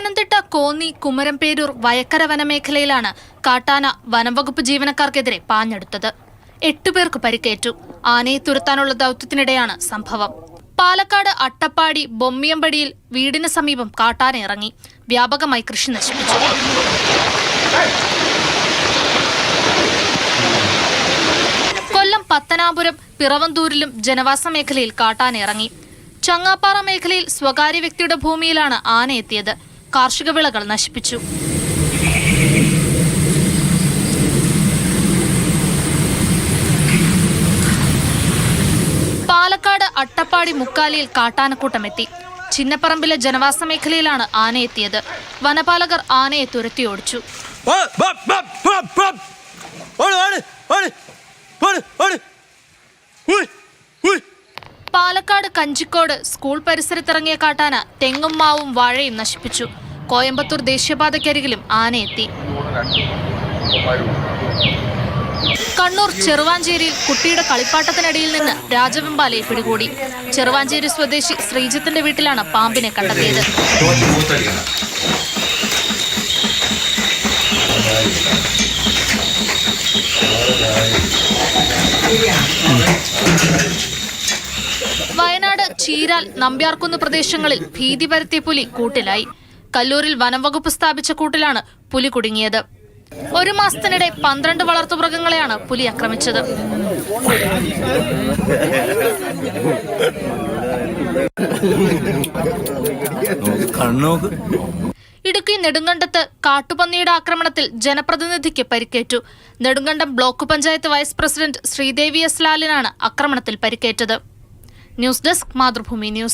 പത്തനംതിട്ട കോന്നി കുമരംപേരൂർ വയക്കര വനമേഖലയിലാണ് കാട്ടാന വനംവകുപ്പ് ജീവനക്കാർക്കെതിരെ പാഞ്ഞെടുത്തത്. എട്ടുപേർക്ക് പരിക്കേറ്റു. ആനയെ തുരത്താനുള്ള ദൗത്യത്തിനിടെയാണ് സംഭവം. പാലക്കാട് അട്ടപ്പാടി ബൊമ്മിയമ്പടിയിൽ വീടിന് സമീപം കാട്ടാന ഇറങ്ങി. വ്യാപകമായി കൃഷി നശിപ്പിച്ചു. കൊല്ലം പത്തനാപുരം പിറവന്തൂരിലും ജനവാസ മേഖലയിൽ കാട്ടാന ഇറങ്ങി. ചങ്ങാപ്പാറ മേഖലയിൽ സ്വകാര്യ വ്യക്തിയുടെ ഭൂമിയിലാണ് ആന എത്തിയത്. കാർഷിക വിളകൾ നശിപ്പിച്ചു. പാലക്കാട് അട്ടപ്പാടി മുക്കാലിയിൽ കാട്ടാനക്കൂട്ടം എത്തി. ചിന്നപ്പറമ്പിലെ ജനവാസ മേഖലയിലാണ് ആന എത്തിയത്. വനപാലകർ ആനയെ തുരത്തി ഓടിച്ചു. പാലക്കാട് കഞ്ചിക്കോട് സ്കൂൾ പരിസരത്തിറങ്ങിയ കാട്ടാന തെങ്ങും മാവും വാഴയും നശിപ്പിച്ചു. കോയമ്പത്തൂർ ദേശീയപാതയ്ക്കരികിലും ആനയെത്തി. കണ്ണൂർ ചെറുവാഞ്ചേരിയിൽ കുട്ടിയുടെ കളിപ്പാട്ടത്തിനിടയിൽ നിന്ന് രാജവെമ്പാലയെ പിടികൂടി. ചെറുവാഞ്ചേരി സ്വദേശി ശ്രീജിത്തിന്റെ വീട്ടിലാണ് പാമ്പിനെ കണ്ടെത്തിയത്. വയനാട് ചീരാൽ നമ്പ്യാർക്കുന്ന് പ്രദേശങ്ങളിൽ ഭീതി പരത്തിയ പുലി കൂട്ടിലായി. കല്ലൂരിൽ വനംവകുപ്പ് സ്ഥാപിച്ച കൂട്ടിലാണ് പുലി കുടുങ്ങിയത്. ഒരു മാസത്തിനിടെ പന്ത്രണ്ട് വളർത്തുമൃഗങ്ങളെയാണ് പുലി ആക്രമിച്ചത്. ഇടുക്കി നെടുങ്കണ്ടത്ത് കാട്ടുപന്നിയുടെ ആക്രമണത്തിൽ ജനപ്രതിനിധിക്ക് പരിക്കേറ്റു. Nedumkandam block panchayat vice president Sreedevi S ലാലിനാണ് ആക്രമണത്തിൽ പരിക്കേറ്റത്. News desk Mathrubhumi news.